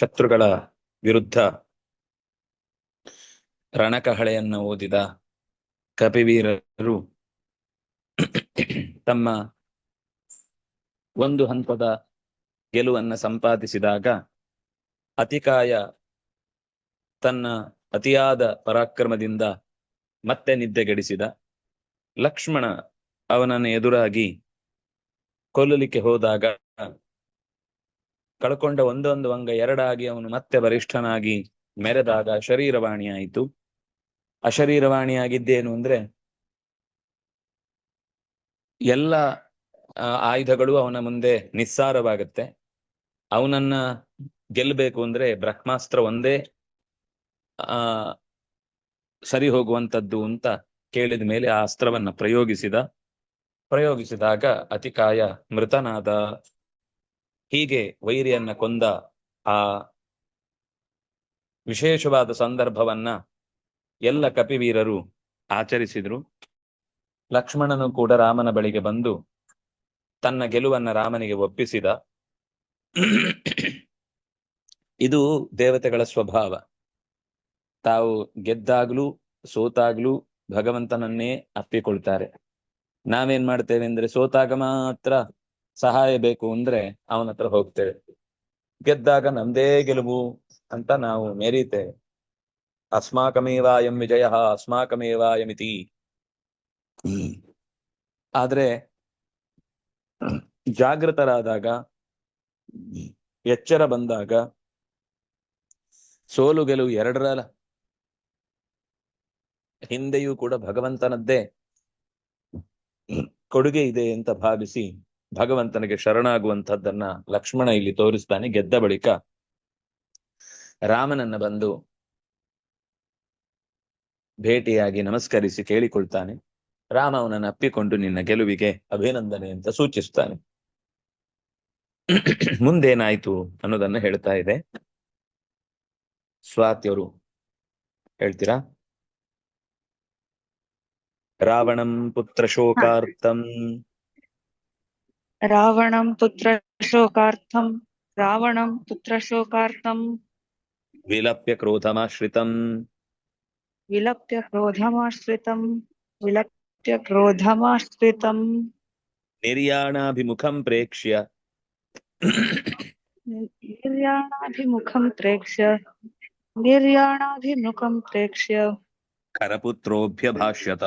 ಶತ್ರುಗಳ ವಿರುದ್ಧ ರಣಕಹಳೆಯನ್ನು ಓದಿದ ಕಪಿವೀರರು ತಮ್ಮ ಒಂದು ಹಂತದ ಗೆಲುವನ್ನು ಸಂಪಾದಿಸಿದಾಗ ಅತಿಕಾಯ ತನ್ನ ಅತಿಯಾದ ಪರಾಕ್ರಮದಿಂದ ಮತ್ತೆ ನಿದ್ದೆಗೆಡಿಸಿದ ಲಕ್ಷ್ಮಣ ಅವನನ್ನು ಎದುರಾಗಿ ಕೊಲ್ಲಲಿಕ್ಕೆ ಹೋದಾಗ ಕಳ್ಕೊಂಡ ಒಂದೊಂದು ಅಂಗ ಎರಡಾಗಿ ಅವನು ಮತ್ತೆ ಬಲಿಷ್ಠನಾಗಿ ಮೆರೆದಾಗ ಶರೀರವಾಣಿ ಆಯಿತು ಅಶರೀರವಾಣಿ ಆಗಿದ್ದೇನು ಅಂದ್ರೆ ಎಲ್ಲ ಆಯುಧಗಳು ಅವನ ಮುಂದೆ ನಿಸ್ಸಾರವಾಗುತ್ತೆ. ಅವನನ್ನ ಗೆಲ್ಲಬೇಕು ಅಂದ್ರೆ ಬ್ರಹ್ಮಾಸ್ತ್ರ ಒಂದೇ, ಆ, ಸರಿ ಹೋಗುವಂತದ್ದು ಅಂತ ಕೇಳಿದ ಮೇಲೆ ಆ ಅಸ್ತ್ರವನ್ನ ಪ್ರಯೋಗಿಸಿದ. ಪ್ರಯೋಗಿಸಿದಾಗ ಅತಿಕಾಯ ಮೃತನಾದ ಹೀಗೆ ವೈರಿಯನ್ನ ಕೊಂದ ಆ ವಿಶೇಷವಾದ ಸಂದರ್ಭವನ್ನ ಎಲ್ಲ ಕಪಿವೀರರು ಆಚರಿಸಿದ್ರು. ಲಕ್ಷ್ಮಣನು ಕೂಡ ರಾಮನ ಬಳಿಗೆ ಬಂದು ತನ್ನ ಗೆಲುವನ್ನ ರಾಮನಿಗೆ ಒಪ್ಪಿಸಿದ. ಇದು ದೇವತೆಗಳ ಸ್ವಭಾವ. ತಾವು ಗೆದ್ದಾಗ್ಲೂ ಸೋತಾಗ್ಲೂ ಭಗವಂತನನ್ನೇ ಅಪ್ಪಿಕೊಳ್ತಾರೆ. ನಾವೇನ್ ಮಾಡ್ತೇವೆ ಅಂದ್ರೆ ಸೋತಾಗ ಮಾತ್ರ ಸಹಾಯ ಬೇಕು ಅಂದ್ರೆ ಅವನ ಹತ್ರ ಹೋಗ್ತೇವೆ. ಗೆದ್ದಾಗ ನಮ್ದೇ ಗೆಲುವು ಅಂತ ನಾವು ಮೆರೀತೇವೆ. ಅಸ್ಮಾಕಮೇವಾಯಂ ವಿಜಯ, ಅಸ್ಮಾಕಮೇವಾಯಮಿತಿ. ಆದ್ರೆ ಜಾಗೃತರಾದಾಗ, ಎಚ್ಚರ ಬಂದಾಗ ಸೋಲು ಗೆಲುವು ಎರಡರ ಹಿಂದೆಯೂ ಕೂಡ ಭಗವಂತನದ್ದೇ ಕೊಡುಗೆ ಇದೆ ಅಂತ ಭಾವಿಸಿ ಭಗವಂತನಿಗೆ ಶರಣಾಗುವಂತದ್ದನ್ನ ಲಕ್ಷ್ಮಣ ಇಲ್ಲಿ ತೋರಿಸ್ತಾನೆ, ಗೆದ್ದ ಬಳಿಕ ರಾಮನನ್ನ ಬಂದು ಭೇಟಿಯಾಗಿ ನಮಸ್ಕರಿಸಿ ಕೇಳಿಕೊಳ್ತಾನೆ. ರಾಮ ಅವನನ್ನು ಅಪ್ಪಿಕೊಂಡು ನಿನ್ನ ಗೆಲುವಿಗೆ ಅಭಿನಂದನೆ ಅಂತ ಸೂಚಿಸ್ತಾನೆ. ಮುಂದೇನಾಯ್ತು ಅನ್ನೋದನ್ನ ಹೇಳ್ತಾ ಇದೆ. ಸ್ವಾತಿಯವರು ಹೇಳ್ತೀರಾ? ರಾವಣಂ ಪುತ್ರ ಶೋಕಾರ್ಥಂ रावणं पुत्रशोकार्थं रावणं पुत्रशोकार्थं। विलप्य क्रोधमाश्रित विलप्य क्रोधमाश्रित विलप्य क्रोधमाश्रित निर्याणाभिमुखं प्रेक्ष्य। निर्याणाभिमुखं प्रेक्ष्य। निर्याणाभिमुखं प्रेक्ष्य। करपुत्रोऽभ्यभाष्यत।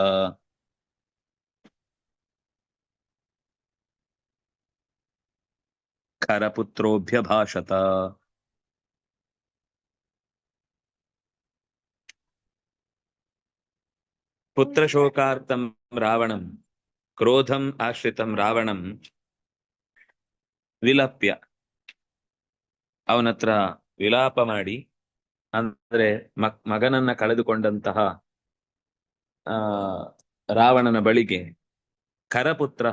ಖರಪುತ್ರೋಭ್ಯಭಾಷತ ಪುತ್ರಶೋಕಾರ್ಥಂ ರಾವಣಂ, ಕ್ರೋಧಂ ಆಶ್ರಿತಂ ರಾವಣಂ, ವಿಲಪ್ಯ. ಅವನತ್ರ ವಿಲಾಪ ಮಾಡಿ, ಅಂದ್ರೆ ಮಗನನ್ನ ಕಳೆದುಕೊಂಡಂತಹ, ಆ, ರಾವಣನ ಬಳಿಗೆ ಖರಪುತ್ರ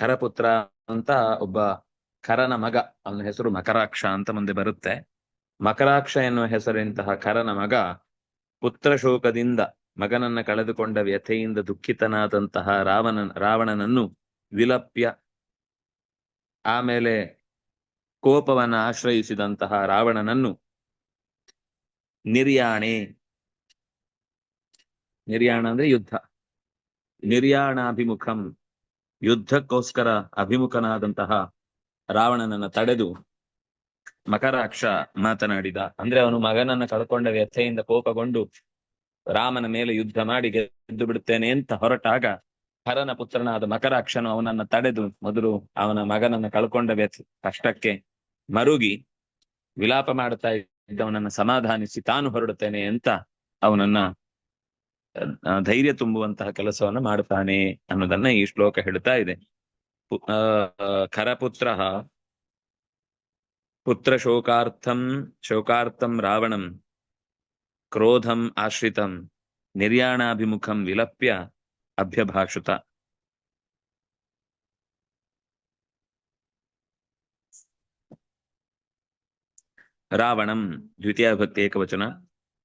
ಖರಪುತ್ರ ಅಂತ ಒಬ್ಬ ಖರನ ಮಗ, ಅವನ ಹೆಸರು ಮಕರಾಕ್ಷ ಅಂತ ಮುಂದೆ ಬರುತ್ತೆ. ಮಕರಾಕ್ಷ ಎನ್ನುವ ಹೆಸರಿನಂತಹ ಖರನ ಮಗ ಪುತ್ರ ಶೋಕದಿಂದ ಮಗನನ್ನ ಕಳೆದುಕೊಂಡ ವ್ಯಥೆಯಿಂದ ದುಃಖಿತನಾದಂತಹ ರಾವಣ, ರಾವಣನನ್ನು ವಿಲಪ್ಯ, ಆಮೇಲೆ ಕೋಪವನ್ನು ಆಶ್ರಯಿಸಿದಂತಹ ರಾವಣನನ್ನು ನಿರ್ಯಾಣೆ, ನಿರ್ಯಾಣ ಅಂದ್ರೆ ಯುದ್ಧ, ನಿರ್ಯಾಣಾಭಿಮುಖಂ. ಯುದ್ಧಕ್ಕೋಸ್ಕರ ಅಭಿಮುಖನಾದಂತಹ ರಾವಣನನ್ನ ತಡೆದು ಮಕರಾಕ್ಷ ಮಾತನಾಡಿದ. ಅಂದ್ರೆ ಅವನು ಮಗನನ್ನ ಕಳ್ಕೊಂಡ ವ್ಯಥೆಯಿಂದ ಕೋಪಗೊಂಡು ರಾಮನ ಮೇಲೆ ಯುದ್ಧ ಮಾಡಿ ಗೆದ್ದು ಬಿಡುತ್ತೇನೆ ಅಂತ ಹೊರಟಾಗ ಹರನ ಪುತ್ರನಾದ ಮಕರಾಕ್ಷನು ಅವನನ್ನ ತಡೆದು ಮೊದಲು ಅವನ ಮಗನನ್ನ ಕಳ್ಕೊಂಡ ವ್ಯಥೆ, ಕಷ್ಟಕ್ಕೆ ಮರುಗಿ ವಿಲಾಪ ಮಾಡುತ್ತಾ ಇದ್ದವನನ್ನ ಸಮಾಧಾನಿಸಿ ತಾನು ಹೊರಡುತ್ತೇನೆ ಅಂತ ಅವನನ್ನ ಧೈರ್ಯ ತುಂಬುವಂತಹ ಕೆಲಸವನ್ನ ಮಾಡ್ತಾನೆ ಅನ್ನೋದನ್ನ ಈ ಶ್ಲೋಕ ಹೇಳ್ತಾ ಇದೆ. ಖರಪುತ್ರ ಪುತ್ರ ಶೋಕಾರ್ಥಂ ಶೋಕಾರ್ಥಂ ರಾವಣಂ ಕ್ರೋಧಂ ಆಶ್ರಿತಂ ನಿರ್ಯಾಣಾಭಿಮುಖಂ ವಿಲಪ್ಯ ಅಭ್ಯಭಾಷುತ. ರಾವಣಂ ದ್ವಿತೀಯ ಭಕ್ತಿ ಏಕವಚನ.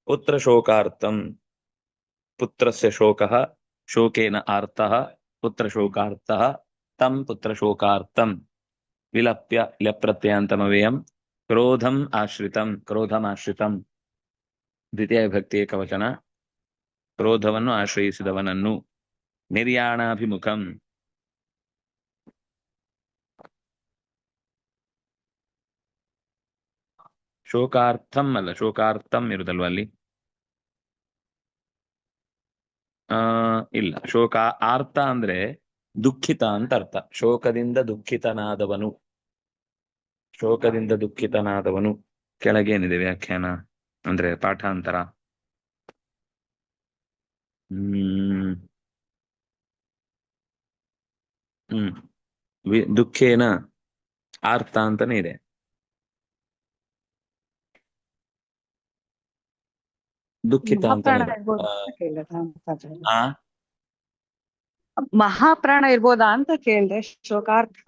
ಪುತ್ರ ಶೋಕಾರ್ಥಂ ಪುತ್ರಸ್ಯ ಶೋಕಃ ಶೋಕೇನ ಆರ್ತಃ ಪುತ್ರಶೋಕಾರ್ಥ ತಂ ಪುತ್ರಶೋಕಾರ್ಥಂ ವಿಲಪ್ಯ ಲ್ಯಪ್ರತ್ಯಯಾಂತಮವ್ಯಯಂ ಕ್ರೋಧಂ ಆಶ್ರಿತಂ ಕ್ರೋಧಮಾಶ್ರಿತಂ ದ್ವಿತೀಯ ವಿಭಕ್ತಿ ಏಕವಚನ ಕ್ರೋಧವನ್ನು ಆಶ್ರಯಿಸಿದವನನ್ನು ನಿರ್ಯಾಣಾಭಿಮುಖಂ ಶೋಕಾರ್ಥಂ ಅಲ್ಲ ಶೋಕಾರ್ಥಂ ಇರುದಲ್ವ ಅಲ್ಲಿ ಆ, ಇಲ್ಲ. ಶೋಕ, ಆರ್ತ ಅಂದ್ರೆ ದುಃಖಿತ ಅಂತ ಅರ್ಥ. ಶೋಕದಿಂದ ದುಃಖಿತನಾದವನು. ಶೋಕದಿಂದ ದುಃಖಿತನಾದವನು. ಕೆಳಗೇನಿದೆ ವ್ಯಾಖ್ಯಾನ? ಅಂದ್ರೆ ಪಾಠಾಂತರ. ಹ್ಮ್. ಹ್ಮ್. ದುಃಖೇನ ಆರ್ತ ಅಂತಾನೆ ಇದೆ. ದುಃಖಿತ ಅಂತ ಮಹಾಪ್ರಾಣ ಇರ್ಬೋದಾ ಅಂತ ಕೇಳ್ದೆ ಶೋಕಾರ್ಥ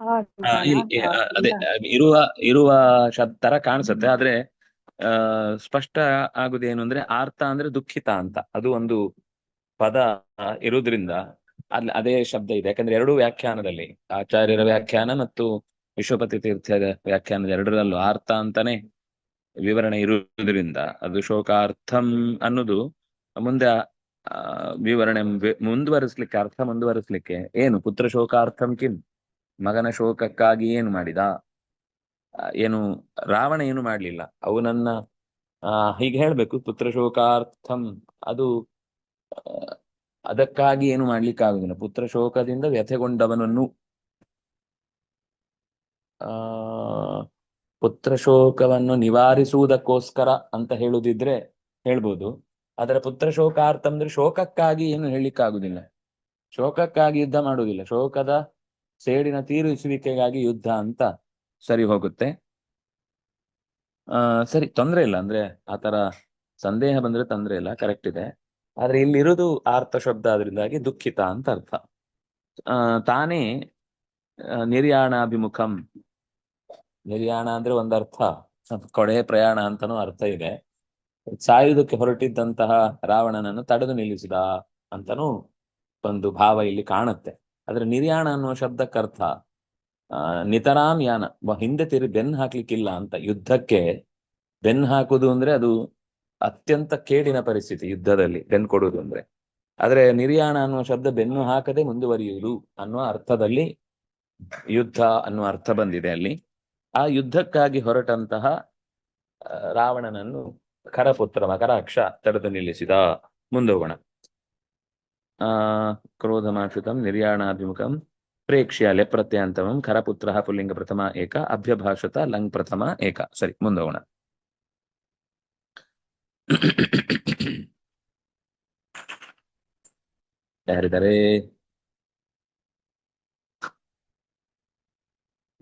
ಅದೇ ಇರುವ ಇರುವ ಶಬ್ದ ತರ ಕಾಣಿಸುತ್ತೆ ಆದ್ರೆ ಆ ಸ್ಪಷ್ಟ ಆಗುದೇನು ಅಂದ್ರೆ ಆರ್ಥ ಅಂದ್ರೆ ದುಃಖಿತ ಅಂತ. ಅದು ಒಂದು ಪದ ಇರುವುದ್ರಿಂದ ಅಲ್ಲಿ ಅದೇ ಶಬ್ದ ಇದೆ. ಯಾಕಂದ್ರೆ ಎರಡು ವ್ಯಾಖ್ಯಾನದಲ್ಲಿ ಆಚಾರ್ಯರ ವ್ಯಾಖ್ಯಾನ ಮತ್ತು ವಿಶ್ವಪತಿ ತೀರ್ಥದ ವ್ಯಾಖ್ಯಾನದ ಎರಡರಲ್ಲೂ ಆರ್ತ ಅಂತಾನೆ ವಿವರಣೆ ಇರುವುದರಿಂದ ಅದು ಶೋಕಾರ್ಥಂ ಅನ್ನೋದು ಮುಂದೆ ವಿವರಣೆ ಮುಂದುವರಿಸ್ಲಿಕ್ಕೆ, ಅರ್ಥ ಮುಂದುವರಿಸ್ಲಿಕ್ಕೆ ಏನು? ಪುತ್ರ ಶೋಕಾರ್ಥಂ ಕಿಂ? ಮಗನ ಶೋಕಕ್ಕಾಗಿ ಏನು ಮಾಡಿದ? ಏನು, ರಾವಣ ಏನು ಮಾಡ್ಲಿಲ್ಲ? ಅವು ನನ್ನ ಹೀಗೆ ಹೇಳ್ಬೇಕು, ಪುತ್ರ ಶೋಕಾರ್ಥಂ, ಅದು ಅದಕ್ಕಾಗಿ ಏನು ಮಾಡ್ಲಿಕ್ಕೆ ಆಗುದಿಲ್ಲ ಪುತ್ರ ಶೋಕದಿಂದ ವ್ಯಥೆಗೊಂಡವನನ್ನು, ಆ ಪುತ್ರ ಶೋಕವನ್ನು ನಿವಾರಿಸುವುದಕ್ಕೋಸ್ಕರ ಅಂತ ಹೇಳುದಿದ್ರೆ ಹೇಳ್ಬೋದು. ಅದರ ಪುತ್ರ ಶೋಕಾರ್ಥ ಅಂದ್ರೆ ಶೋಕಕ್ಕಾಗಿ ಏನು ಹೇಳಲಿಕ್ಕಾಗುದಿಲ್ಲ. ಶೋಕಕ್ಕಾಗಿ ಯುದ್ಧ ಮಾಡುವುದಿಲ್ಲ. ಶೋಕದ ಸೇಡಿನ ತೀರಿಸುವಿಕೆಗಾಗಿ ಯುದ್ಧ ಅಂತ ಸರಿ ಹೋಗುತ್ತೆ. ಆ, ಸರಿ, ತೊಂದ್ರೆ ಇಲ್ಲ. ಅಂದ್ರೆ ಆತರ ಸಂದೇಹ ಬಂದ್ರೆ ತೊಂದ್ರೆ ಇಲ್ಲ. ಕರೆಕ್ಟ್ ಇದೆ. ಆದ್ರೆ ಇಲ್ಲಿರುವುದು ಆರ್ಥ ಶಬ್ದ ಅದರಿಂದಾಗಿ ದುಃಖಿತ ಅಂತ ಅರ್ಥ. ಆ, ತಾನೇ ನಿರ್ಯಾಣಾಭಿಮುಖಂ ನಿರ್ಯಾಣ ಅಂದ್ರೆ ಒಂದರ್ಥ ಕೊಡೆ ಪ್ರಯಾಣ ಅಂತಾನೂ ಅರ್ಥ ಇದೆ. ಸಾಯುವುದಕ್ಕೆ ಹೊರಟಿದ್ದಂತಹ ರಾವಣನನ್ನು ತಡೆದು ನಿಲ್ಲಿಸಿದ ಅಂತಾನೂ ಒಂದು ಭಾವ ಇಲ್ಲಿ ಕಾಣುತ್ತೆ. ಆದ್ರೆ ನಿರ್ಯಾಣ ಅನ್ನುವ ಶಬ್ದಕ್ಕರ್ಥ ನಿತರಾಮ್ ಯಾನ ಹಿಂದೆ ತಿರು ಬೆನ್ ಹಾಕ್ಲಿಕ್ಕಿಲ್ಲ ಅಂತ ಯುದ್ಧಕ್ಕೆ ಬೆನ್ ಹಾಕುದು ಅಂದ್ರೆ ಅದು ಅತ್ಯಂತ ಕೇಡಿನ ಪರಿಸ್ಥಿತಿ ಯುದ್ಧದಲ್ಲಿ ಬೆನ್ ಕೊಡುವುದು ಅಂದ್ರೆ. ಆದ್ರೆ ನಿರ್ಯಾಣ ಅನ್ನುವ ಶಬ್ದ ಬೆನ್ನು ಹಾಕದೆ ಮುಂದುವರಿಯುವುದು ಅನ್ನುವ ಅರ್ಥದಲ್ಲಿ ಯುದ್ಧ ಅನ್ನುವ ಅರ್ಥ ಬಂದಿದೆ ಅಲ್ಲಿ. ಆ ಯುದ್ಧಕ್ಕಾಗಿ ಹೊರಟಂತಹ ರಾವಣನನ್ನು ಖರಪುತ್ರ ಮಕರಾಕ್ಷ ತಡೆದು ನಿಲ್ಲಿಸಿದ ಮುಂದೋಗೋಣ. ಆ, ಕ್ರೋಧಮಾಶ್ರಿತಂ, ನಿರ್ಯಾಣಾಭಿಮುಖಂ, ಪ್ರೇಕ್ಷ್ಯ ಲೆ ಪ್ರತ್ಯಂತಮಂ ಖರಪುತ್ರ ಪುಲ್ಲಿಂಗ ಪ್ರಥಮ ಏಕ ಅಭ್ಯಭಾಷತ ಲಂಗ್ ಪ್ರಥಮ ಏಕ. ಸರಿ, ಮುಂದೋಗೋಣ. ಯಾರಿದ್ದಾರೆ?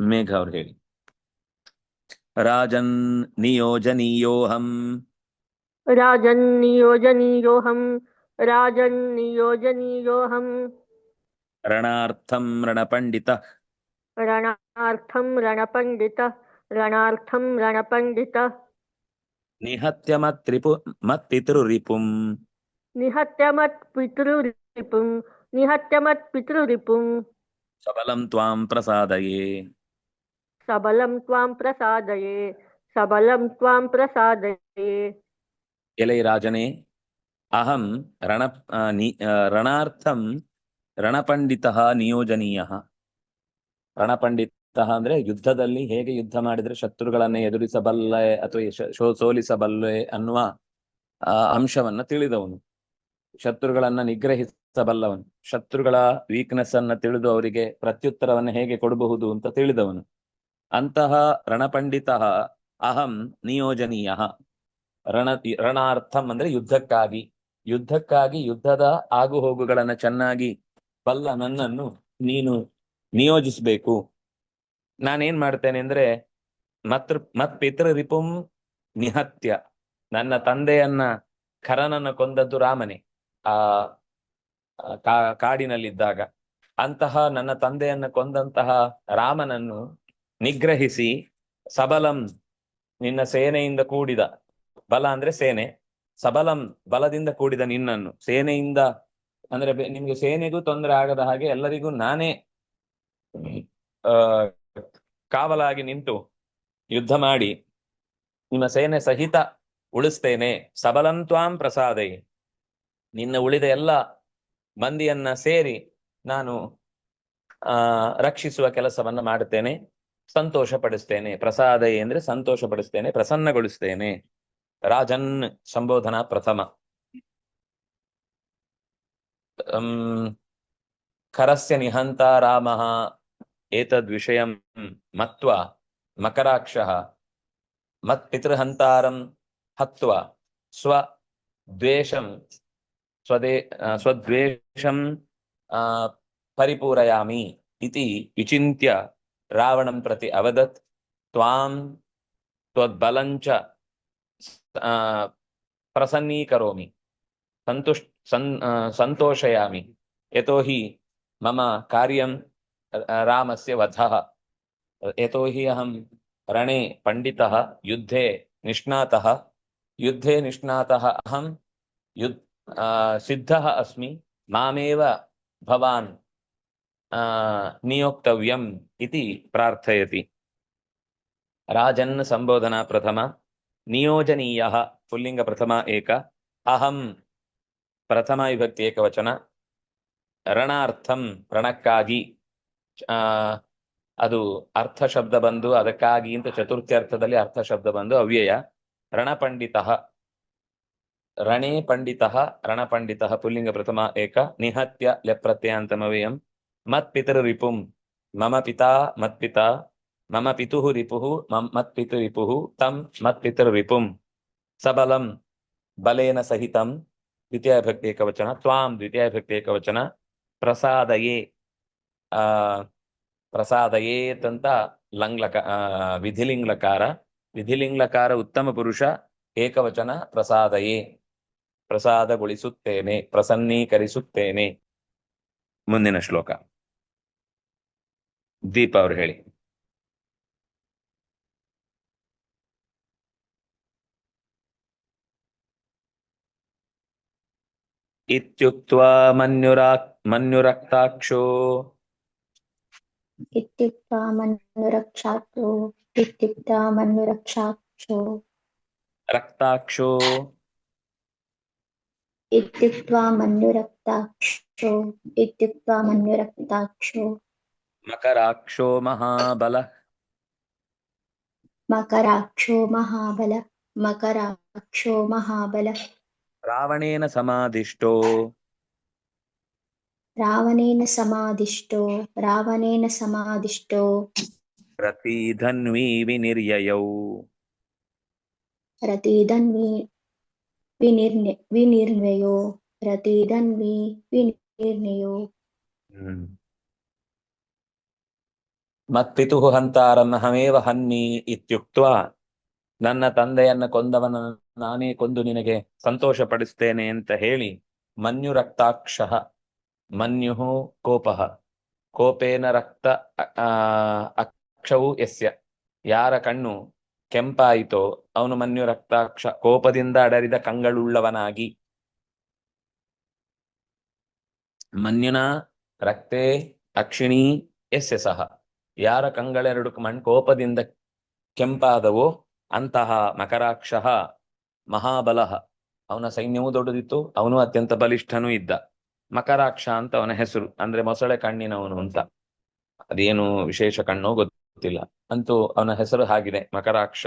ಮೇಘ ಅವ್ರು ಹೇಳಿ. राजन नियोजनीयोऽहम्। राजन नियोजनीयोऽहम्। राजन नियोजनीयोऽहम्। रणार्थम रणपंडित रणार्थम रणपंडित रणार्थम रणपंडित निहत्य मत त्रिपु मत पितृ रिपुम निहत्य मत पितृ रिपुम निहत्य मत पितृ रिपुम सबलम त्वाम प्रसादये। सबलं त्वां प्रसादये ಎಲೈ ರಾಜನೇ ಅಹಂ ರಣ ಆ, ನಿ ಆ, ರಣಾರ್ಥಂ ರಣಪಂಡಿತ ನಿಯೋಜನೀಯ ರಣಪಂಡಿತ ಅಂದ್ರೆ ಯುದ್ಧದಲ್ಲಿ ಹೇಗೆ ಯುದ್ಧ ಮಾಡಿದ್ರೆ ಶತ್ರುಗಳನ್ನ ಎದುರಿಸಬಲ್ಲೆ ಅಥವಾ ಯಶ- ಶೋ- ಸೋಲಿಸಬಲ್ಲೆ ಅನ್ನುವ ಆ, ಅಂಶವನ್ನ ತಿಳಿದವನು ಶತ್ರುಗಳನ್ನ ನಿಗ್ರಹಿಸಬಲ್ಲವನು ಶತ್ರುಗಳ ವೀಕ್ನೆಸ್ ಅನ್ನ ತಿಳಿದು ಅವರಿಗೆ ಪ್ರತ್ಯುತ್ತರವನ್ನು ಹೇಗೆ ಕೊಡಬಹುದು ಅಂತ ತಿಳಿದವನು ಅಂತಹ ರಣಪಂಡಿತ ಅಹಂ ನಿಯೋಜನೀಯ. ರಣ, ರಣಾರ್ಥಂ ಅಂದ್ರೆ ಯುದ್ಧಕ್ಕಾಗಿ. ಯುದ್ಧಕ್ಕಾಗಿ ಯುದ್ಧದ ಆಗು ಹೋಗುಗಳನ್ನ ಚೆನ್ನಾಗಿ ಬಲ್ಲ ನನ್ನನ್ನು ನೀನು ನಿಯೋಜಿಸ್ಬೇಕು. ನಾನೇನ್ ಮಾಡ್ತೇನೆ ಅಂದ್ರೆ ಮತ್ ಮತ್ ಪಿತೃ ರಿಪುಂ ನಿಹತ್ಯ. ನನ್ನ ತಂದೆಯನ್ನ ಖರನನ್ನ ಕೊಂದದ್ದು ರಾಮನೇ ಆ ಕಾಡಿನಲ್ಲಿದ್ದಾಗ. ಅಂತಹ ನನ್ನ ತಂದೆಯನ್ನ ಕೊಂದಂತಹ ರಾಮನನ್ನು ನಿಗ್ರಹಿಸಿ ಸಬಲಂ ನಿನ್ನ ಸೇನೆಯಿಂದ ಕೂಡಿದ ಬಲ ಅಂದ್ರೆ ಸೇನೆ, ಸಬಲಂ ಬಲದಿಂದ ಕೂಡಿದ ನಿನ್ನನ್ನು, ಸೇನೆಯಿಂದ ಅಂದ್ರೆ ನಿಮ್ಗೆ ಸೇನೆಗೂ ತೊಂದರೆ ಆಗದ ಹಾಗೆ ಎಲ್ಲರಿಗೂ ನಾನೇ, ಆ, ಕಾವಲಾಗಿ ನಿಂತು ಯುದ್ಧ ಮಾಡಿ ನಿಮ್ಮ ಸೇನೆ ಸಹಿತ ಉಳಿಸ್ತೇನೆ. ಸಬಲಂತ್ವಾಂ ಪ್ರಸಾದೈ. ನಿನ್ನ ಉಳಿದ ಎಲ್ಲ ಮಂದಿಯನ್ನ ಸೇರಿ ನಾನು, ಆ, ರಕ್ಷಿಸುವ ಕೆಲಸವನ್ನ ಮಾಡುತ್ತೇನೆ. ಸಂತೋಷ ಪಡಿಸ್ತೇನೆ ಪ್ರಸಾದೈ ಅಂದ್ರೆ ಸಂತೋಷ ಪಡಿಸ್ತೇನೆ ಪ್ರಸನ್ನಗೊಳಿಸ್ತೇನೆ. ರಾಜನ್ ಸಂಬೋಧನಾ ಪ್ರಥಮ. ಅಂ, ಖರಸ್ಯ ನಿಹಂತ ರಾಮಃ ಏತದ್ವಿಷಯಂ ಮತ್ ಮಕರಾಕ್ಷಃ ಹತ್ವ ಸ್ವ ದ್ವೇಷಂ ಸ್ವದೇ ಸ್ವದ್ವೇಷಂ ಪರಿಪೂರಯಾಮಿ ಇತಿ ವಿಚಿನ್ತ್ಯ रावण प्रति अवदत्। त्वां त्वद्बलञ्च प्रसन्नीकरोमि। सन्तुष्, सन् सन्तोषयामि। यतोहि मम कार्यं रामस्य वधः। यतोहि अहं रणे पण्डितः, युद्धे निष्णातः। युद्धे निष्णातः अहं युद्ध सिद्धः अस्मि। मामेव भवान् नियोक्तव्यम् इति प्रार्थयति राजन् सम्बोधना प्रथमा नियोजनीयः पुल्लिङ्ग प्रथमा एक अहं प्रथमा विभक्ति एकवचन ರಣಾರ್ಥಂ ರಣಕ್ಕಾಗಿ ಆ ಅದು ಅರ್ಥ ಶಬ್ದ ಬಂದು ಅದಕ್ಕಾಗಿ ಅಂತ ಚತುರ್ಥಿ ಅರ್ಥದಲ್ಲಿ ಅರ್ಥ ಶಬ್ದ ಬಂದು ಅವ್ಯಯ ರಣಪಂಡಿತ ರಣೇ ಪಂಡಿತ ರಣಪಂಡಿತ ಪುಲ್ಲಿಂಗ ಪ್ರಥಮ ಏಕ ನಿಹತ್ಯ ಲೆಪ್ರತ್ಯಂತಮವ್ಯಯಂ ಮತ್ ಪಿತೃ ರಿಪುಂ ಮಮ ಪಿತಾ ಮತ್ಪಿತಾ ಮಮ ಪಿತುಃ ರಿಪುಃ ಮಮ್ ಮತ್ಪಿತೃ ರಿಪುಃ ತಂ ಮತ್ಪಿತೃ ರಿಪುಂ ಸಬಲಂ ಬಲೇನ ಸಹಿತಂ ದ್ವಿತೀಯ ಭಕ್ತಿ ಏಕವಚನ ತ್ವಾಂ ದ್ವಿತೀಯ ಭಕ್ತಿ ಏಕವಚನ ಪ್ರಸಾದಯೇ ಆ ಪ್ರಸಾದಯೇತ್ ಅಂತ ಲಂಗ್ಲಕ ಆ, ವಿಧಿಲಿಂಗ್ಲಕಾರ ವಿಧಿಲಿಂಗ್ಲಕಾರ ಉತ್ತಮ ಪುರುಷ ಏಕವಚನ ಪ್ರಸಾದಯೇ ಪ್ರಸಾದಗೊಳಿಸುತ್ತೇನೆ ಪ್ರಸನ್ನೀಕರಿಸುತ್ತೇನೆ ಮುಂದಿನ ಶ್ಲೋಕ ದೀಪ ಅವರು ಹೇಳಿ ಇತ್ಯುಕ್ತ್ವಾ ಮನ್ಯುರಾ ಮನ್ಯುರಕ್ತಾಕ್ಷೋ इत्युक्त्वा मन्युरक्षाक्षो इत्युक्त्वा मन्युरक्षाक्षो ರಕ್ತಾಕ್ಷೋ इत्युक्त्वा मन्युरक्ताक्षो इत्युक्त्वा मन्युरक्ताक्षो ಮಕರಾಕ್ಷೋ ಮಹಾಬಲ ಮಕರಾಕ್ಷೋ ಮಹಾಬಲ ಮಕರಾಕ್ಷೋ ಮಹಾಬಲ ರಾವಣೇನ ಸಮಾಧಿಷ್ಟೋ ರಾವಣೇನ ಸಮಾಧಿಷ್ಟೋ ರಾವಣೇನ ಸಮಾಧಿಷ್ಟೋ ರತಿಧನ್ವೀ ವಿನಿರ್ಯಯೌ ರತಿಧನ್ವೀ ವಿನಿರ್ನಿ ವಿನಿರ್ನಯೋ ರತಿಧನ್ವೀ ಹ್ಮ್. ಮತ್ಪಿತುಃ ಹಂತಾರನ್ನಹಮೇವ ಹನ್ನಿ ಇತ್ಯುಕ್ತ ನನ್ನ ತಂದೆಯನ್ನ ಕೊಂದವನ ನಾನೇ ಕೊಂದು ನಿನಗೆ ಸಂತೋಷ ಪಡಿಸ್ತೇನೆ ಅಂತ ಹೇಳಿ ಮನ್ಯು ರಕ್ತಾಕ್ಷ ಮನ್ಯು ಕೋಪ. ಕೋಪೇನ ರಕ್ತ ಅಕ್ಷವು ಯಸ್ಯ ಯಾರ ಕಣ್ಣು ಕೆಂಪಾಯಿತೋ ಅವನು ಮನ್ಯು ರಕ್ತಾಕ್ಷ ಕೋಪದಿಂದ ಅಡರಿದ ಕಂಗಳುಳ್ಳವನಾಗಿ. ಮನ್ಯುನ ರಕ್ತೇ ಅಕ್ಷಿಣಿ ಯಸ್ಯ ಸಹ. ಯಾರ ಕಂಗಳೆರಡು ಮಣ್ ಕೋಪದಿಂದ ಕೆಂಪಾದವೋ ಅಂತಹ ಮಕರಾಕ್ಷ ಮಹಾಬಲ. ಅವನ ಸೈನ್ಯವೂ ದೊಡ್ಡದಿತ್ತು, ಅವನು ಅತ್ಯಂತ ಬಲಿಷ್ಠನೂ ಇದ್ದ. ಮಕರಾಕ್ಷ ಅಂತ ಅವನ ಹೆಸರು, ಅಂದ್ರೆ ಮೊಸಳೆ ಕಣ್ಣಿನವನು ಅಂತ. ಅದೇನು ವಿಶೇಷ ಕಣ್ಣೋ ಗೊತ್ತಿಲ್ಲ. ಅಂತೂ ಅವನ ಹೆಸರು ಹಾಗಿದೆ, ಮಕರಾಕ್ಷ.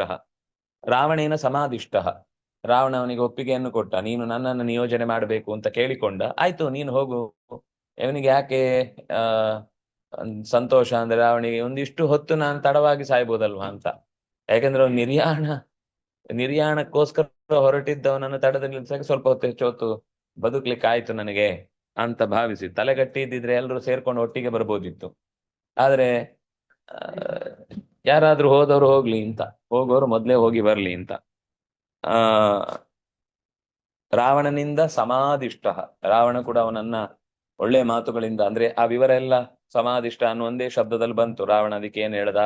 ರಾವಣೇನ ಸಮಾಧಿಷ್ಟ ರಾವಣ ಅವನಿಗೆ ಒಪ್ಪಿಗೆಯನ್ನು ಕೊಟ್ಟ, ನೀನು ನನ್ನನ್ನು ನಿಯೋಜನೆ ಮಾಡಬೇಕು ಅಂತ ಕೇಳಿಕೊಂಡ, ಆಯ್ತು, ನೀನು ಹೋಗು. ಇವನಿಗೆ ಯಾಕೆ ಸಂತೋಷ ಅಂದ್ರೆ ಅವನಿಗೆ ಒಂದಿಷ್ಟು ಹೊತ್ತು ನಾನು ತಡವಾಗಿ ಸಾಯ್ಬೋದಲ್ವಾ ಅಂತ. ಯಾಕಂದ್ರೆ ಅವ್ನು ನಿರ್ಯಾಣ, ನಿರ್ಯಾಣಕ್ಕೋಸ್ಕರ ಹೊರಟಿದ್ದವನನ್ನು ತಡದಲ್ಲಿ ಸ್ವಲ್ಪ ಹೊತ್ತು ಹೆಚ್ಚು ಹೊತ್ತು ಬದುಕ್ಲಿಕ್ಕೆ ಆಯ್ತು ನನಗೆ ಅಂತ ಭಾವಿಸಿ. ತಲೆಗಟ್ಟಿ ಇದ್ದಿದ್ರೆ ಎಲ್ಲರೂ ಸೇರ್ಕೊಂಡು ಒಟ್ಟಿಗೆ ಬರ್ಬೋದಿತ್ತು. ಆದ್ರೆ ಯಾರಾದ್ರೂ ಹೋದವರು ಹೋಗ್ಲಿ ಅಂತ. ಹೋಗೋರು ಮೊದ್ಲೇ ಹೋಗಿ ಬರ್ಲಿ ಅಂತ. ಆ, ರಾವಣನಿಂದ ಸಮಾಧಿಷ್ಟ ರಾವಣ ಕೂಡ ಅವನನ್ನ ಒಳ್ಳೆ ಮಾತುಗಳಿಂದ, ಅಂದ್ರೆ ಆ ವಿವರ ಎಲ್ಲ ಸಮಾಧಿಷ್ಟ ಅನ್ನು ಒಂದೇ ಶಬ್ದದಲ್ಲಿ ಬಂತು. ರಾವಣ ಅದಕ್ಕೆ ಏನ್ ಹೇಳ್ದ?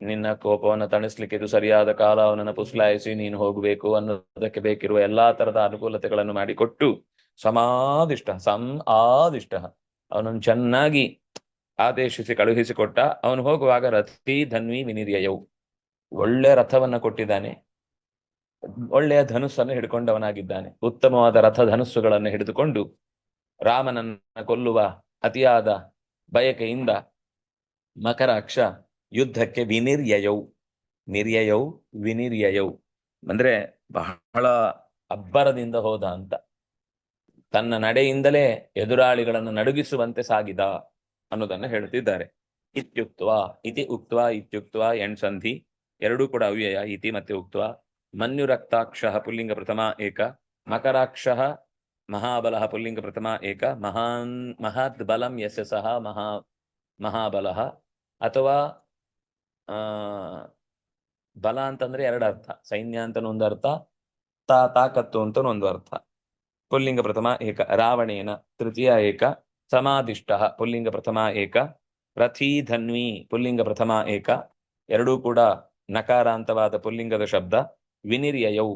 ನಿನ್ನ ಕೋಪವನ್ನು ತಣಿಸ್ಲಿಕ್ಕೆ ಇದು ಸರಿಯಾದ ಕಾಲ, ಅವನನ್ನು ಪುಸ್ಲಾಯಿಸಿ, ನೀನು ಹೋಗಬೇಕು ಅನ್ನೋದಕ್ಕೆ ಬೇಕಿರುವ ಎಲ್ಲಾ ತರದ ಅನುಕೂಲತೆಗಳನ್ನು ಮಾಡಿಕೊಟ್ಟು ಸಮಾಧಿಷ್ಟ ಸಂ ಆದಿಷ್ಟ ಅವನನ್ನು ಚೆನ್ನಾಗಿ ಆದೇಶಿಸಿ, ಕಳುಹಿಸಿಕೊಟ್ಟ, ಅವನು ಹೋಗುವಾಗ ರಥಿ ಧನ್ವಿ ವಿನಿರ್ಯಯವು ಒಳ್ಳೆ ರಥವನ್ನ ಕೊಟ್ಟಿದ್ದಾನೆ. ಒಳ್ಳೆಯ ಧನುಸ್ಸನ್ನು ಹಿಡ್ಕೊಂಡವನಾಗಿದ್ದಾನೆ. ಉತ್ತಮವಾದ ರಥ ಧನುಸ್ಸುಗಳನ್ನು ಹಿಡಿದುಕೊಂಡು ರಾಮನನ್ನ ಕೊಲ್ಲುವ ಅತಿಯಾದ ಬಯಕೆಯಿಂದ ಮಕರಾಕ್ಷ ಯುದ್ಧಕ್ಕೆ ವಿನಿರ್ಯಯೌ, ನಿರ್ಯಯೌ, ವಿನಿರ್ಯಯೌ. ಅಂದ್ರೆ ಬಹಳ ಅಬ್ಬರದಿಂದ ಹೋದ ಅಂತ. ತನ್ನ ನಡೆಯಿಂದಲೇ ಎದುರಾಳಿಗಳನ್ನು ನಡುಗಿಸುವಂತೆ ಸಾಗಿದ ಅನ್ನೋದನ್ನ ಹೇಳುತ್ತಿದ್ದಾರೆ ಇತ್ಯುಕ್ತ್ವ, ಇತಿ ಉಕ್ತ್ವ, ಇತ್ಯುಕ್ತ್ವ ಎಣ್ ಸಂಧಿ ಎರಡೂ ಕೂಡ ಅವ್ಯಯ, ಇತಿ ಮತ್ತೆ ಉಕ್ತ್ವ. ಮನ್ಯುರಕ್ತಾಕ್ಷ, ಪುಲ್ಲಿಂಗ ಪ್ರಥಮ, ಏಕ. ಮಕರಾಕ್ಷ ಮಹಾಬಲ ಪುಲ್ಲಿಂಗ ಪ್ರಥಮ ಏಕ ಮಹಾನ್ ಮಹತ್ ಬಲಂ ಯಸ್ಯ ಸಹ ಮಹಾ ಮಹಾಬಲ ಅಥವಾ ಬಲ ಅಂತಂದ್ರೆ ಎರಡು ಅರ್ಥ. ಸೈನ್ಯ ಅಂತ ಒಂದು ಅರ್ಥ, ತಾ, ತಾಕತ್ತು ಅಂತ ಒಂದು ಅರ್ಥ. ಪುಲ್ಲಿಂಗ ಪ್ರಥಮ ಏಕ ರಾವಣೇನ ತೃತೀಯ ಏಕ ಸಮಾಧಿಷ್ಟ ಪುಲ್ಲಿಂಗ ಪ್ರಥಮ ಏಕ ರಥೀ ಧನ್ವಿ ಪುಲ್ಲಿಂಗ ಪ್ರಥಮ ಏಕ ಎರಡೂ ಕೂಡ ನಕಾರಾಂತವಾದ ಪುಲ್ಲಿಂಗದ ಶಬ್ದ ವಿನಿರ್ಯಯೌ.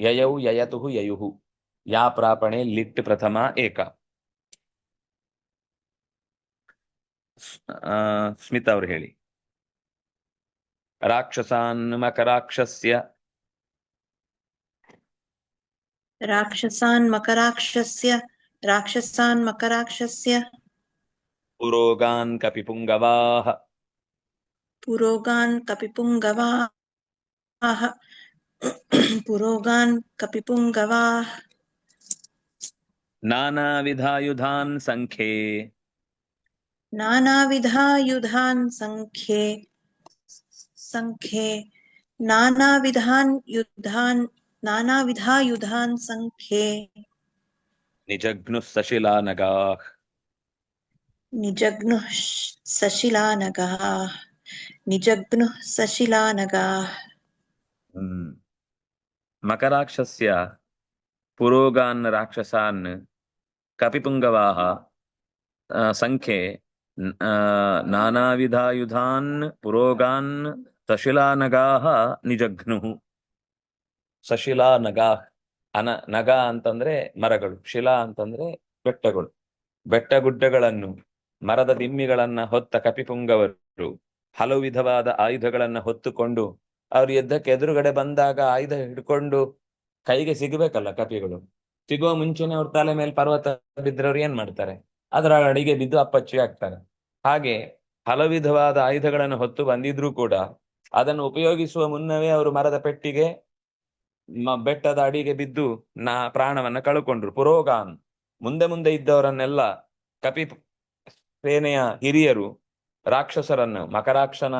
ಯಯೌ ಯಯತು ಯಯುಹು ಯಾ ಪ್ರಾಪಣೆ ಲಿಟ್ ಪ್ರಥಮ ಏಕ ಆ, ಸ್ಮಿತಾ ಅವರು ಹೇಳಿ ರಾಕ್ಷಸಾನ್ ಮಕರಾಕ್ಷಸ್ಯ राक्षसान् मकराक्षस्य राक्षसान् मकराक्षस्य पुरोगान् कपिपुङ्गवाः पुरोगान् कपिपुङ्गवाः पुरोगान् कपिपुङ्गवाः। नानाविधायुधान् सङ्ख्ये। नानाविधायुधान् सङ्ख्ये। सङ्ख्ये। नानाविधान् युद्धान् नानाविधायुधान् सङ्ख्ये। निजघ्नुः सशिलानगाः। निजग्नुः सशिलानगाः। निजग्नुः सशिलानगाः। हम्म। ಮಕರಾಕ್ಷಸ್ಯ ಪುರೋಗಾನ್ ರಾಕ್ಷಸಾನ್ ಕಪಿಪುಂಗವಾಹ ಸಂಖ್ಯೆ ನಾನಾವಿಧಾಯುಧಾನ್ ಪುರೋಗಾನ್ ಸಶಿಲಾನಗಾಹ ನಿಜಘ್ನು ಸಶಿಲಾ ಅನ ನಗ ಅಂತಂದ್ರೆ ಮರಗಳು, ಶಿಲಾ ಅಂತಂದ್ರೆ ಬೆಟ್ಟಗಳು ಬೆಟ್ಟ ಗುಡ್ಡಗಳನ್ನು ಮರದ ದಿಮ್ಮಿಗಳನ್ನ ಹೊತ್ತ ಕಪಿಪುಂಗವರು, ಹಲವು ವಿಧವಾದ ಆಯುಧಗಳನ್ನ ಹೊತ್ತುಕೊಂಡು ಅವ್ರ ಯುದ್ಧಕ್ಕೆ ಎದುರುಗಡೆ ಬಂದಾಗ ಆಯುಧ ಹಿಡ್ಕೊಂಡು ಕೈಗೆ ಸಿಗಬೇಕಲ್ಲ ಕಪಿಗಳು. ಸಿಗುವ ಮುಂಚೆನೆ ಅವ್ರ ತಲೆ ಮೇಲೆ ಪರ್ವತ ಬಿದ್ರೆ ಅವ್ರು ಏನ್ ಮಾಡ್ತಾರೆ? ಅದರ ಅಡಿಗೆ ಬಿದ್ದು ಅಪ್ಪಚ್ಚಿ ಆಗ್ತಾರೆ ಹಾಗೆ ಹಲವಿಧವಾದ ವಿಧವಾದ ಆಯುಧಗಳನ್ನು ಹೊತ್ತು ಬಂದಿದ್ರು ಕೂಡ ಅದನ್ನು ಉಪಯೋಗಿಸುವ ಮುನ್ನವೇ ಅವರು ಮರದ ಪೆಟ್ಟಿಗೆ ಬೆಟ್ಟದ ಅಡಿಗೆ ಬಿದ್ದು ನಾ, ಪ್ರಾಣವನ್ನ ಕಳ್ಕೊಂಡ್ರು. ಪುರೋಗಾನ್ ಮುಂದೆ ಮುಂದೆ ಇದ್ದವರನ್ನೆಲ್ಲ ಕಪಿ ಸೇನೆಯ ಹಿರಿಯರು, ರಾಕ್ಷಸರನ್ನು, ಮಕರಾಕ್ಷನ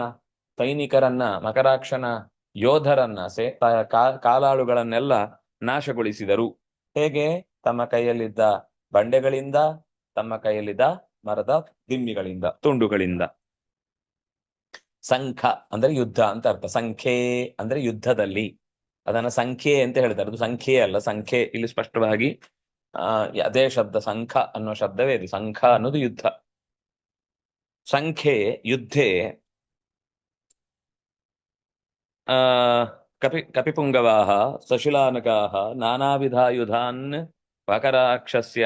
ಸೈನಿಕರನ್ನ, ಮಕರಾಕ್ಷನ ಯೋಧರನ್ನ ಸೇ ಕಾಲಾಳುಗಳನ್ನೆಲ್ಲ ನಾಶಗೊಳಿಸಿದರು. ಹೇಗೆ? ತಮ್ಮ ಕೈಯಲ್ಲಿದ್ದ ಬಂಡೆಗಳಿಂದ, ತಮ್ಮ ಕೈಯಲ್ಲಿದ್ದ ಮರದ ದಿಮ್ಮಿಗಳಿಂದ, ತುಂಡುಗಳಿಂದ. ಸಂಖ ಅಂದ್ರೆ ಯುದ್ಧ ಅಂತ ಅರ್ಥ. ಸಂಖ್ಯೆ ಅಂದ್ರೆ ಯುದ್ಧದಲ್ಲಿ. ಅದನ್ನ ಸಂಖ್ಯೆ ಅಂತ ಹೇಳ್ತಾರೆ. ಅದು ಸಂಖ್ಯೆ ಅಲ್ಲ. ಸಂಖ್ಯೆ ಇಲ್ಲಿ ಸ್ಪಷ್ಟವಾಗಿ, ಆ ಅದೇ ಶಬ್ದ ಸಂಖ ಅನ್ನೋ ಶಬ್ದವೇ ಇದು ಸಂಖ ಅನ್ನೋದು ಯುದ್ಧ. ಸಂಖ್ಯೆ, ಯುದ್ಧೆ ಆ ಕಪಿ ಕಪಿಪುಂಗವಾಹ ಸಶಿಲಾನಕಾಹ ನಾನಾವಿಧಾಯುಧಾನ್ ಮಕರಾಕ್ಷಸ್ಯ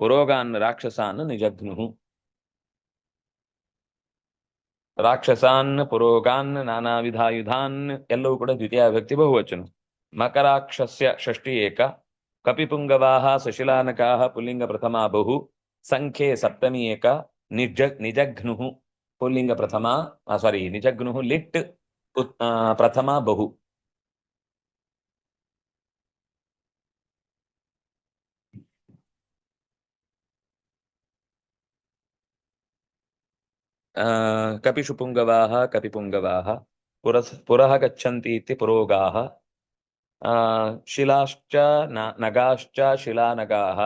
ಪುರೋಗಾನ್ ರಾಕ್ಷಸಾನ್ ನಿಜಘ್ನುಃ ರಾಕ್ಷಸಾನ್ ಪುರೋಗಾನ್ ನಾನಾವಿಧಾಯುಧಾನ್ ಎಲ್ಲವೂ ಕೂಡ ದ್ವಿತೀಯ ವಿಭಕ್ತಿ ಬಹುವಚನ ಮಕರಾಕ್ಷಸ್ಯ ಷಷ್ಠಿ ಏಕ ಕಪಿಪುಂಗವಾಹ ಸುಶಿಲಾನಕಾಹ ಪುಲ್ಲಿಂಗ ಪ್ರಥಮ ಬಹು ಸಂಖ್ಯೆ ಸಪ್ತಮಿ ಏಕ ನಿಜ ನಿಜಘ್ನುಃ ಪುಲ್ಲಿಂಗ ಪ್ರಥಮ ಸಾರಿ ನಿಜಘ್ನುಃ ಲಿಟ್ ಉತ್- ಆ, ಪ್ರಥಮ ಬಹು ಆ, ಕಪಿಷು ಪುಂಗವಾಹ ಕಪಿಪುಂಗವಾಹ ಪುರಸ್ ಪುರಃ ಗಚ್ಚಂತಿ ಇತಿ ಪುರೋಗಾಹ ಆ, ಶಿಲಾಶ್ಚ ನ- ನಗಾಶ್ಚ ಶಿಲಾನಗಾಹ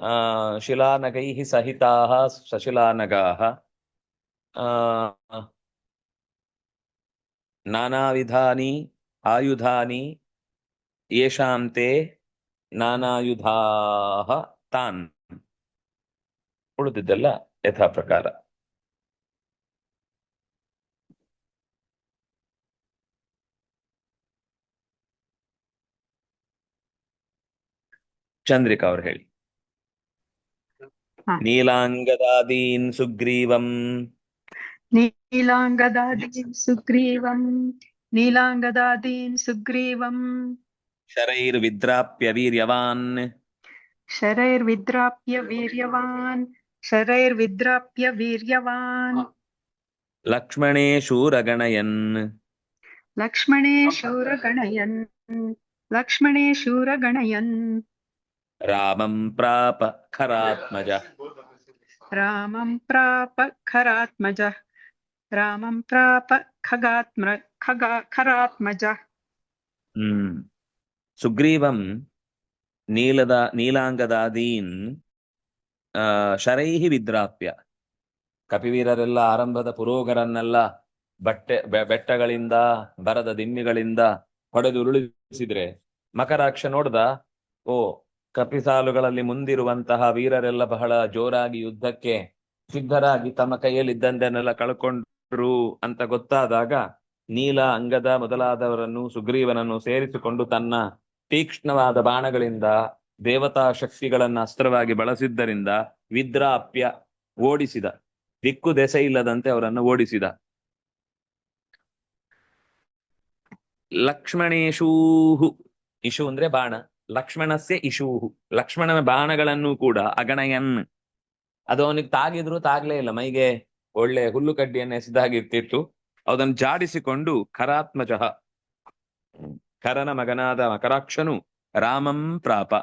ಆ, ಶಿಲಾನಗೈಃ ಸಹಿತಾಃ ಸಶಿಲಾನಗಾಹ ಆ, ನಾನಾವಿಧಾನಿ ಆಯುಧಾನಿ ಯೇಷಾಂ ನಾನಾಯುಧಾಹ ನಾನಾಯುಧಾಃ ತಾನ್. ಉಳಿದಿದ್ದಲ್ಲ ಯಥಾ ಪ್ರಕಾರ ಚಂದ್ರಿಕಾ ಅವ್ರು ಹೇಳಿ. ನೀಲಾಂಗದಾದೀನ್ ಸುಗ್ರೀವಂ. நீலாங்கதாதீம் சுக்ரீவம் நீலாங்கதாதீம் சுக்ரீவம் शरैर् विद्राप्य वीर्यवान् शरैर् विद्राप्य वीर्यवान् शरैर् विद्राप्य वीर्यवान् लक्ष्मणे शूरगणयन् लक्ष्मणे शूरगणयन् लक्ष्मणे शूरगणयन् रामं प्राप खरात्मजः रामं प्राप खरात्मजः रामं प्राप खगात्म खगा खरात्मजः ಹ್ಮ್ ಸುಗ್ರೀವಂ ನೀಲದ ನೀಲಾಂಗದಾದೀನ್ ಆ ಶರೈಹಿ ವಿದ್ರಾಪ್ಯ ಕಪಿವೀರರೆಲ್ಲ ಆರಂಭದ ಪುರೋಗರನ್ನೆಲ್ಲ ಬಟ್ಟೆ ಬೆ- ಬೆಟ್ಟಗಳಿಂದ ಬರದ ದಿಮ್ಮಿಗಳಿಂದ ಹೊಡೆದು ಉರುಳಿಸಿದ್ರೆ ಮಕರಾಕ್ಷ ನೋಡ್ದ ಓ ಕಪಿಸಾಲುಗಳಲ್ಲಿ ಮುಂದಿರುವಂತಹ ವೀರರೆಲ್ಲ ಬಹಳ ಜೋರಾಗಿ ಯುದ್ಧಕ್ಕೆ ಸಿದ್ಧರಾಗಿ ತಮ್ಮ ಕೈಯಲ್ಲಿದ್ದಂದನ್ನೆಲ್ಲ ಕಳ್ಕೊಂಡ್ರು ಅಂತ ಗೊತ್ತಾದಾಗ ನೀಲ ಅಂಗದ ಮೊದಲಾದವರನ್ನು ಸುಗ್ರೀವನನ್ನು ಸೇರಿಸಿಕೊಂಡು ತನ್ನ ತೀಕ್ಷ್ಣವಾದ ಬಾಣಗಳಿಂದ ದೇವತಾ ಶಕ್ತಿಗಳನ್ನ ಅಸ್ತ್ರವಾಗಿ ಬಳಸಿದ್ದರಿಂದ ವಿದ್ರಾಪ್ಯ ಓಡಿಸಿದ. ದಿಕ್ಕು ದೆಸೆ ಇಲ್ಲದಂತೆ ಅವರನ್ನು ಓಡಿಸಿದ. ಲಕ್ಷ್ಮಣೇಶೂಹು ಇಶು ಅಂದ್ರೆ ಬಾಣ. ಲಕ್ಷ್ಮಣಸ್ಯ ಇಶೂಹು ಲಕ್ಷ್ಮಣನ ಬಾಣಗಳನ್ನು ಕೂಡ ಅಗಣಯನ್. ಅದು ಅವನಿಗೆ ತಾಗಿದ್ರು ತಾಗ್ಲೇ ಇಲ್ಲ ಮೈಗೆ. ಒಳ್ಳೆ ಹುಲ್ಲು ಕಡ್ಡಿಯನ್ನು ಎಸೆದಾಗಿರ್ತಿತ್ತು ಅದನ್ನು ಜಾಡಿಸಿಕೊಂಡು ಕರಾತ್ಮಜ. ಕರನ ಮಗನಾದ ಮಕರಾಕ್ಷನು ರಾಮಂ ಪ್ರಾಪ.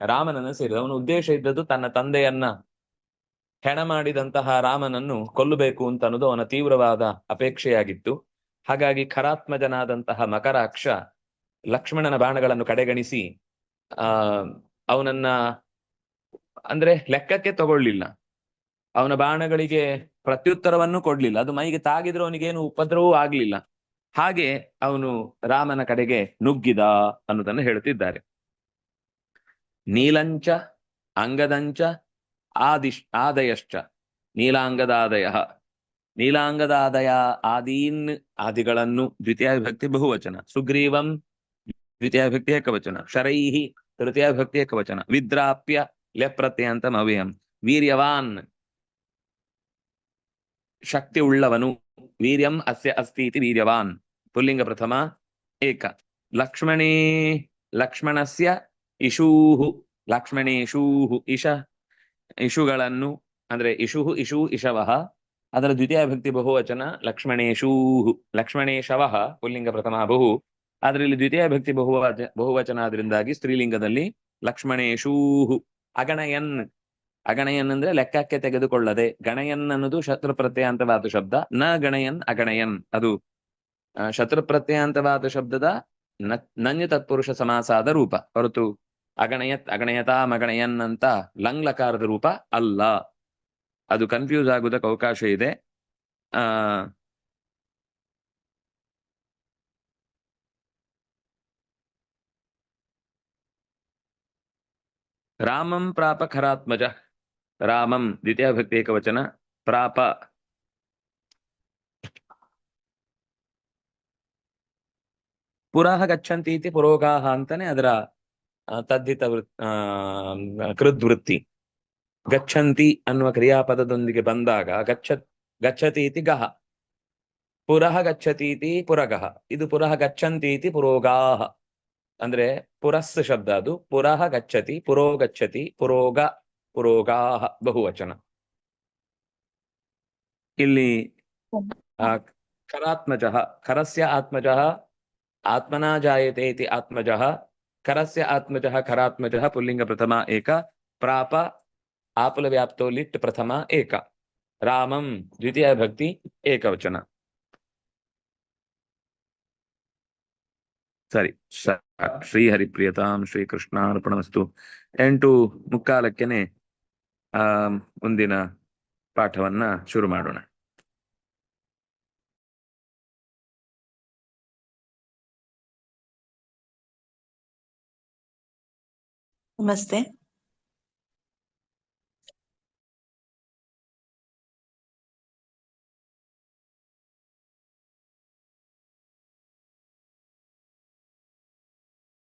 ರಾಮನನ್ನು ಸೇರಿದ ಅವನ ಉದ್ದೇಶ ಇದ್ದದ್ದು ತನ್ನ ತಂದೆಯನ್ನ ಹೆಣ ಮಾಡಿದಂತಹ ರಾಮನನ್ನು ಕೊಲ್ಲಬೇಕು ಅಂತ ಅನ್ನೋದು ಅವನ ತೀವ್ರವಾದ ಅಪೇಕ್ಷೆಯಾಗಿತ್ತು. ಹಾಗಾಗಿ ಕರಾತ್ಮಜನಾದಂತಹ ಮಕರಾಕ್ಷ ಲಕ್ಷ್ಮಣನ ಬಾಣಗಳನ್ನು ಕಡೆಗಣಿಸಿ ಆ ಅವನನ್ನ ಅಂದ್ರೆ ಲೆಕ್ಕಕ್ಕೆ ತಗೊಳ್ಳಿಲ್ಲ. ಅವನ ಬಾಣಗಳಿಗೆ ಪ್ರತ್ಯುತ್ತರವನ್ನು ಕೊಡ್ಲಿಲ್ಲ. ಅದು ಮೈಗೆ ತಾಗಿದ್ರು ಅವನಿಗೇನು ಉಪದ್ರವೂ ಆಗ್ಲಿಲ್ಲ. ಹಾಗೆ ಅವನು ರಾಮನ ಕಡೆಗೆ ನುಗ್ಗಿದ ಅನ್ನೋದನ್ನು ಹೇಳುತ್ತಿದ್ದಾರೆ. ನೀಲಂಚ, ಅಂಗದಂಚ, ಆದಿಶ್, ಆದಯಶ್ಚ, ನೀಲಾಂಗದಾದಯ. ನೀಲಾಂಗದಾದಯ ಆದೀನ್ ಆದಿಗಳನ್ನು ದ್ವಿತೀಯ ವಿಭಕ್ತಿ ಬಹುವಚನ. ಸುಗ್ರೀವಂ ದ್ವಿತೀಯ ವಿಭಕ್ತಿ ಏಕವಚನ. ಶರೈಹಿ ತೃತೀಯ ವಿಭಕ್ತಿ ಏಕವಚನ. ವಿದ್ರಾಪ್ಯ ಲೆಪ್ರತ್ಯಂತಂ ಮವಿಯಂ ವೀರ್ಯವಾನ್ ಶಕ್ತಿ ಉಳ್ಳವನು ವೀರ್ಯಂ ಅಸ್ಯ ಅಸ್ತಿ ಇತಿ ವೀರ್ಯವಾನ್. ಪುಲ್ಲಿಂಗ ಪ್ರಥಮ, ಏಕ. ಲಕ್ಷ್ಮಣೇ, ಲಕ್ಷ್ಮಣಸ್ಯ ಇಶೂಹು. ಲಕ್ಷ್ಮಣೇಶೂಹು ಇಶ, ಇಶುಗಳನ್ನು, ಅಂದ್ರೆ ಇಶುಹು, ಇಶು ಇಶವಃ ಅದರ ದ್ವಿತೀಯ ಭಕ್ತಿ ಬಹುವಚನ, ಲಕ್ಷ್ಮಣೇಶೂಹು. ಲಕ್ಷ್ಮಣೇಶವಹ, ಪುಲ್ಲಿಂಗ ಪ್ರಥಮ ಬಹು. ಅದರಲ್ಲಿ ದ್ವಿತೀಯ ಭಕ್ತಿ ಬಹುವಚ, ಬಹುವಚನ ಆದ್ರಿಂದಾಗಿ ಸ್ತ್ರೀಲಿಂಗದಲ್ಲಿ ಲಕ್ಷ್ಮಣೇಶೂಹು. ಅಗಣಯನ್. ಅಗಣಯನ್ ಅಂದ್ರೆ ಲೆಕ್ಕಕ್ಕೆ ತೆಗೆದುಕೊಳ್ಳದೆ, ಗಣಯನ್ ಅನ್ನೋದು ಶತ್ರು ಪ್ರತ್ಯಯಾಂತವಾದ ಶಬ್ದ, ನ ಗಣಯನ್ ಅಗಣಯನ್. ಅದು ಶತ್ರು ಶಬ್ದದ ನನ್ಯ ತತ್ಪುರುಷ ಸಮಾಸಾದ ರೂಪ. ಹೊರತು, ಅಗಣಯತ್ ಅಗಣಯತಾ ಮಗಣಯನ್ ಅಂತ ಲಂಗ್ ಲಕಾರದ ರೂಪ ಅಲ್ಲ. ಅದು ಕನ್ಫ್ಯೂಸ್ ಆಗುವುದಕ್ಕೆ ಅವಕಾಶ ಇದೆ. ಆ, ರಾಮಂ ಪ್ರಾಪ ಖರಾತ್ಮಜ. ರಾಮಂ ದ್ವಿತೀಯ ಭಕ್ತಿ ಏಕವಚನ ಪ್ರಾಪ. ಪುರಃ ಗಚ್ಚಂತಿ ಇತಿ ಪುರೋಗಾಹ ಅಂತಾನೆ ಅದರ ತದ್ದಿತ ವೃತ್ ಕೃದ್ವೃತ್ತಿ. ಗಚ್ಚಂತಿ ಅನ್ನುವ ಕ್ರಿಯಾಪದದೊಂದಿಗೆ ಬಂದಾಗ ಗಚ್ಚ ಗಚ್ಚತಿ ಇತಿ ಗಹ. ಪುರಃ ಗಚ್ಚತಿ ಇತಿ ಪುರಗಹ. ಇದು ಪುರಃ ಗಚ್ಚಂತಿ ಇತಿ ಪುರೋಗಾಹ. ಅಂದ್ರೆ ಪುರಸ್ ಶಬ್ದ ಅದು. ಪುರಃ ಗಚ್ಚತಿ ಪುರೋ ಗಚ್ಚತಿ ಪುರೋಗ. ಪುರೋಗಾಹ ಬಹುವಚನ ಇಲ್ಲಿ ಆ ಖರಾತ್ಮಜಃ ಖರಸ್ಯ ಆತ್ಮಜಃ ಆತ್ಮನಾ ಜಾಯತೆ ಇತಿ ಆತ್ಮಜಃ ಖರಸ್ಯ ಆತ್ಮಜಃ ಖರಾತ್ಮಜಃ ಪುಲ್ಲಿಂಗ ಪ್ರಥಮ ಏಕ ಪ್ರಾಪ ಆಪುಲ ವ್ಯಾಪ್ತೋ ಲಿಟ್ ಪ್ರಥಮ ಏಕ ರಾಮಂ ದ್ವಿತೀಯ ಭಕ್ತಿ ಏಕವಚನ ಸರಿ ಸ- ಶ್ರೀಹರಿಪ್ರಿಯತಾಂ ಶ್ರೀಕೃಷ್ಣಾರ್ಪಣಮಸ್ತು ಎಂಟು ಮುಕ್ಕಾಲಕ್ಕೆನೆ ಆ ಮುಂದಿನ ಪಾಠವನ್ನ ಶುರು ಮಾಡೋಣ. ನಮಸ್ತೆ.